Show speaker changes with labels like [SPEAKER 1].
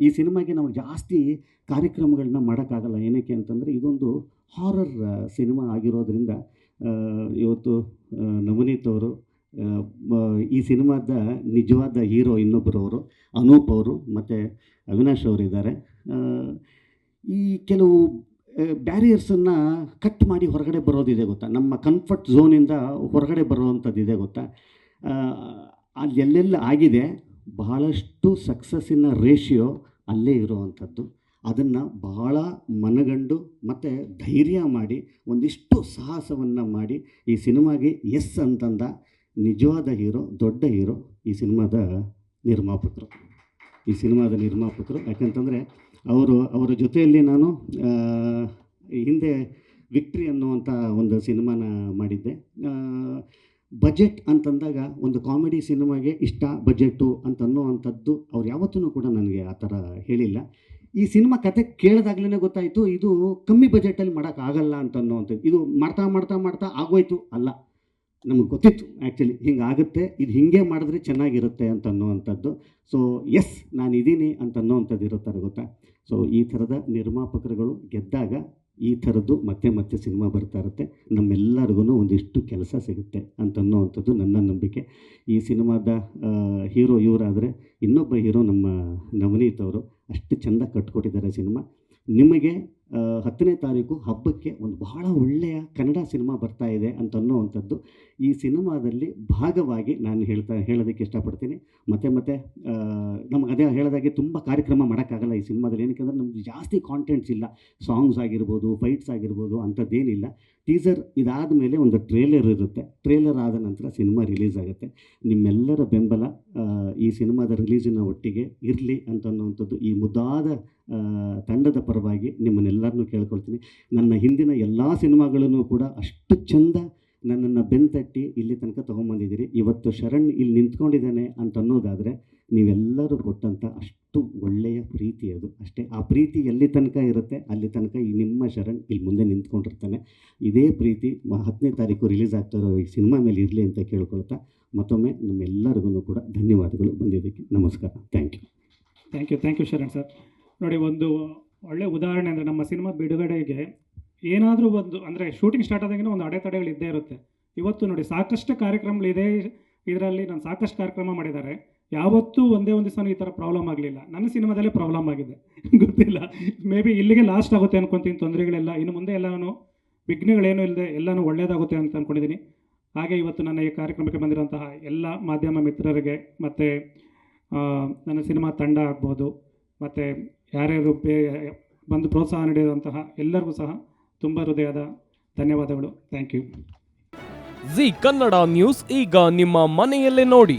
[SPEAKER 1] ಈ ಸಿನಿಮಾಗೆ ನಾವು ಜಾಸ್ತಿ ಕಾರ್ಯಕ್ರಮಗಳನ್ನ ಮಾಡೋಕ್ಕಾಗಲ್ಲ. ಏನಕ್ಕೆ ಅಂತಂದರೆ ಇದೊಂದು ಹಾರರ್ ಸಿನಿಮಾ ಆಗಿರೋದರಿಂದ ಇವತ್ತು ನವನೀತ್ ಅವರು ಈ ಸಿನಿಮಾದ ನಿಜವಾದ ಹೀರೋ ಇನ್ನೊಬ್ಬರು ಅವರು ಅನೂಪ್ ಅವರು ಮತ್ತು ಅವಿನಾಶ್ ಅವರಿದ್ದಾರೆ ಈ ಕೆಲವು ಬ್ಯಾರಿಯರ್ಸನ್ನು ಕಟ್ ಮಾಡಿ ಹೊರಗಡೆ ಬರೋದಿದೆ ಗೊತ್ತಾ? ನಮ್ಮ ಕಂಫರ್ಟ್ ಝೋನಿಂದ ಹೊರಗಡೆ ಬರುವಂಥದ್ದಿದೆ ಗೊತ್ತಾ? ಆ, ಅಲ್ಲಿ ಎಲ್ಲೆಲ್ಲ ಆಗಿದೆ ಬಹಳಷ್ಟು ಸಕ್ಸಸ್ಸಿನ ರೇಷಿಯೋ ಅಲ್ಲೇ ಇರುವಂಥದ್ದು. ಅದನ್ನು ಬಹಳ ಮನಗಂಡು ಮತ್ತು ಧೈರ್ಯ ಮಾಡಿ, ಒಂದಿಷ್ಟು ಸಾಹಸವನ್ನು ಮಾಡಿ ಈ ಸಿನಿಮಾಗೆ ಎಸ್ ಅಂತಂದ ನಿಜವಾದ ಹೀರೋ, ದೊಡ್ಡ ಹೀರೋ ಈ ಸಿನಿಮಾದ ನಿರ್ಮಾಪಕರು. ಈ ಸಿನಿಮಾದ ನಿರ್ಮಾಪಕರು. ಯಾಕಂತಂದರೆ ಅವರು, ಅವರ ಜೊತೆಯಲ್ಲಿ ನಾನು ಹಿಂದೆ ವಿಕ್ಟ್ರಿ ಅನ್ನುವಂಥ ಒಂದು ಸಿನಿಮಾನ ಮಾಡಿದ್ದೆ. ಬಜೆಟ್ ಅಂತಂದಾಗ ಒಂದು ಕಾಮಿಡಿ ಸಿನಿಮಾಗೆ ಇಷ್ಟ ಬಜೆಟ್ಟು ಅಂತ ಅನ್ನೋವಂಥದ್ದು ಅವ್ರು ಯಾವತ್ತೂ ಕೂಡ ನನಗೆ ಆ ಥರ ಹೇಳಿಲ್ಲ. ಈ ಸಿನಿಮಾ ಕತೆ ಕೇಳಿದಾಗಲೇ ಗೊತ್ತಾಯಿತು, ಇದು ಕಮ್ಮಿ ಬಜೆಟಲ್ಲಿ ಮಾಡೋಕ್ಕಾಗಲ್ಲ ಅಂತ ಅನ್ನುವಂಥದ್ದು ಇದು ಮಾಡ್ತಾ ಮಾಡ್ತಾ ಮಾಡ್ತಾ ಆಗೋಯ್ತು ಅಲ್ಲ. ನಮಗೆ ಗೊತ್ತಿತ್ತು ಆ್ಯಕ್ಚುಲಿ ಹಿಂಗೆ ಆಗುತ್ತೆ, ಇದು ಹಿಂಗೆ ಮಾಡಿದ್ರೆ ಚೆನ್ನಾಗಿರುತ್ತೆ ಅಂತ ಅನ್ನೋವಂಥದ್ದು ಸೊ, ಎಸ್ ನಾನು ಇದ್ದೀನಿ ಅಂತ ಅನ್ನೋವಂಥದ್ದು ಇರುತ್ತಾರೆ ಗೊತ್ತಾ. ಸೊ, ಈ ಥರದ ನಿರ್ಮಾಪಕರುಗಳು ಗೆದ್ದಾಗ ಈ ಥರದ್ದು ಮತ್ತೆ ಮತ್ತೆ ಸಿನಿಮಾ ಬರ್ತಾ ಇರುತ್ತೆ. ನಮ್ಮೆಲ್ಲರಿಗೂ ಒಂದಿಷ್ಟು ಕೆಲಸ ಸಿಗುತ್ತೆ ಅಂತ ಅನ್ನೋವಂಥದ್ದು ನನ್ನ ನಂಬಿಕೆ. ಈ ಸಿನಿಮಾದ ಹೀರೋ ಇವರಾದರೆ ಇನ್ನೊಬ್ಬ ಹೀರೋ ನಮ್ಮ ನವನೀತ್ ಅವರು ಅಷ್ಟು ಚೆಂದ ಕಟ್ಕೊಟ್ಟಿದ್ದಾರೆ ಸಿನಿಮಾ. ನಿಮಗೆ ಹತ್ತನೇ ತಾರೀಕು ಹಬ್ಬಕ್ಕೆ ಒಂದು ಬಹಳ ಒಳ್ಳೆಯ ಕನ್ನಡ ಸಿನಿಮಾ ಬರ್ತಾ ಇದೆ ಅಂತ ಅನ್ನೋವಂಥದ್ದು ಈ ಸಿನಿಮಾದಲ್ಲಿ ಭಾಗವಾಗಿ ನಾನು ಹೇಳ್ತಾ, ಹೇಳೋದಕ್ಕೆ ಇಷ್ಟಪಡ್ತೀನಿ. ಮತ್ತೆ ಮತ್ತೆ ನಮ್ಗೆ ಅದೇ ಹೇಳೋದಾಗೆ ತುಂಬ ಕಾರ್ಯಕ್ರಮ ಮಾಡೋಕ್ಕಾಗಲ್ಲ ಈ ಸಿನಿಮಾದಲ್ಲಿ. ಏನಕ್ಕೆ ನಮ್ಗೆ ಜಾಸ್ತಿ ಕಾಂಟೆಂಟ್ಸ್ ಇಲ್ಲ. ಸಾಂಗ್ಸ್ ಆಗಿರ್ಬೋದು ಫೈಟ್ಸ್ ಆಗಿರ್ಬೋದು ಅಂಥದ್ದೇನಿಲ್ಲ. ಟೀಸರ್ ಇದಾದ ಮೇಲೆ ಒಂದು ಟ್ರೇಲರ್ ಇರುತ್ತೆ. ಟ್ರೇಲರ್ ಆದ ನಂತರ ಸಿನಿಮಾ ರಿಲೀಸ್ ಆಗುತ್ತೆ. ನಿಮ್ಮೆಲ್ಲರ ಬೆಂಬಲ ಸಿನಿಮಾದ ರಿಲೀಸಿನ ಒಟ್ಟಿಗೆ ಇರಲಿ ಅಂತ ಅನ್ನುವಂಥದ್ದು ಈ ಮುದ್ದಾದ ತಂಡದ ಪರವಾಗಿ ನಿಮ್ಮನ್ನೆಲ್ಲರನ್ನೂ ಕೇಳ್ಕೊಳ್ತೀನಿ. ನನ್ನ ಹಿಂದಿನ ಎಲ್ಲ ಸಿನಿಮಾಗಳನ್ನು ಕೂಡ ಅಷ್ಟು ಚಂದ ನನ್ನನ್ನು ಬೆನ್ತಟ್ಟಿ ಇಲ್ಲಿ ತನಕ ತೊಗೊಂಬಂದಿದ್ದೀರಿ ಇವತ್ತು ಶರಣ್ ಇಲ್ಲಿ ನಿಂತ್ಕೊಂಡಿದ್ದಾನೆ ಅಂತ ಅನ್ನೋದಾದರೆ ನೀವೆಲ್ಲರೂ ಕೊಟ್ಟಂಥ ಅಷ್ಟು ಒಳ್ಳೆಯ ಪ್ರೀತಿ ಅದು. ಅಷ್ಟೇ, ಆ ಪ್ರೀತಿ ಎಲ್ಲಿ ತನಕ ಇರುತ್ತೆ, ಅಲ್ಲಿ ತನಕ ಈ ನಿಮ್ಮ ಶರಣ್ ಇಲ್ಲಿ ಮುಂದೆ ನಿಂತ್ಕೊಂಡಿರ್ತಾನೆ. ಇದೇ ಪ್ರೀತಿ ಹತ್ತನೇ ತಾರೀಕು ರಿಲೀಸ್ ಆಗ್ತಾ ಈ ಸಿನಿಮಾ ಮೇಲೆ ಇರಲಿ ಅಂತ ಕೇಳ್ಕೊಳ್ತಾ ಮತ್ತೊಮ್ಮೆ ನಮ್ಮೆಲ್ಲರಿಗೂ ಕೂಡ ಧನ್ಯವಾದಗಳು ಬಂದಿದ್ದಕ್ಕೆ ನಮಸ್ಕಾರ. Thank you
[SPEAKER 2] thank you thank you Sharan sir ನೋಡಿ, ಒಂದು ಒಳ್ಳೆ ಉದಾಹರಣೆ ಅಂದರೆ ನಮ್ಮ ಸಿನಿಮಾ ಬಿಡುಗಡೆಗೆ ಏನಾದರೂ ಒಂದು ಅಂದರೆ ಶೂಟಿಂಗ್ ಸ್ಟಾರ್ಟ್ ಆದಾಗಿನ ಒಂದು ಅಡೆತಡೆಗಳು ಇದ್ದೇ ಇರುತ್ತೆ. ಇವತ್ತು ನೋಡಿ, ಸಾಕಷ್ಟು ಕಾರ್ಯಕ್ರಮಗಳಿದೆ. ಇದರಲ್ಲಿ ನಾನು ಸಾಕಷ್ಟು ಕಾರ್ಯಕ್ರಮ ಮಾಡಿದ್ದಾರೆ. ಯಾವತ್ತೂ ಒಂದೇ ಒಂದು ದಿವಸ ಈ ಥರ ಪ್ರಾಬ್ಲಮ್ ಆಗಲಿಲ್ಲ. ನನ್ನ ಸಿನಿಮಾದಲ್ಲೇ ಪ್ರಾಬ್ಲಮ್ ಆಗಿದೆ. ಗೊತ್ತಿಲ್ಲ. ಮೇ ಬಿ ಇಲ್ಲಿಗೆ ಲಾಸ್ಟ್ ಆಗುತ್ತೆ ಅನ್ಕೊತೀನಿ. ತೊಂದರೆಗಳೆಲ್ಲ, ಇನ್ನು ಮುಂದೆ ಎಲ್ಲನೂ ವಿಘ್ನಗಳೇನೂ ಇಲ್ಲದೆ ಎಲ್ಲನೂ ಒಳ್ಳೆಯದಾಗುತ್ತೆ ಅಂತ ಅಂದ್ಕೊಂಡಿದ್ದೀನಿ ಹಾಗೆ ಇವತ್ತು ನನ್ನ ಈ ಕಾರ್ಯಕ್ರಮಕ್ಕೆ ಬಂದಿರುವಂತಹ ಎಲ್ಲ ಮಾಧ್ಯಮ ಮಿತ್ರರಿಗೆ, ಮತ್ತು ನನ್ನ ಸಿನಿಮಾ ತಂಡ ಆಗ್ಬೋದು, ಮತ್ತು ಯಾರ್ಯಾರು ಬೇ ಬಂದು ಪ್ರೋತ್ಸಾಹ ನೀಡಿದಂತಹ ಎಲ್ಲರಿಗೂ ಸಹ ತುಂಬ ಹೃದಯದ ಧನ್ಯವಾದಗಳು. Thank you
[SPEAKER 3] Zee Kannada news ಈಗ ನಿಮ್ಮ ಮನೆಯಲ್ಲೇ ನೋಡಿ.